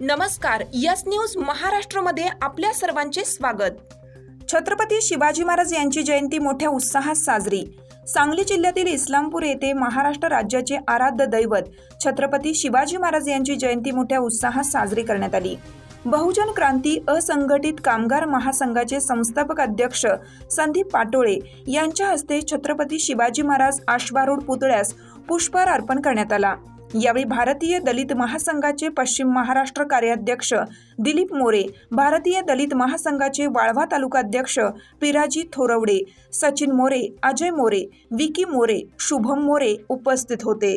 नमस्कार yes news महाराष्ट्रमध्ये आपल्या सर्वांचे स्वागत. छत्रपती शिवाजी महाराज यांची जयंती मोठ्या उत्साहात साजरी. सांगली जिल्ह्यातील इस्लामपूर येथे महाराष्ट्र राज्याचे आराध्य दैवत छत्रपती शिवाजी महाराज यांची जयंती मोठ्या उत्साहात साजरी करण्यात आली. बहुजन क्रांती असंघटित कामगार महासंघाचे संस्थापक अध्यक्ष संदीप पाटोळे यांच्या हस्ते छत्रपती शिवाजी महाराज आश्वारूढ पुतळ्यास पुष्पहार अर्पण करण्यात आला. यावेळी भारतीय दलित महासंघाचे पश्चिम महाराष्ट्र कार्याध्यक्ष दिलीप मोरे भारतीय दलित महासंघाचे वाळवा तालुकाध्यक्ष पिराजी थोरवडे सचिन मोरे अजय मोरे विकी मोरे शुभम मोरे उपस्थित होते.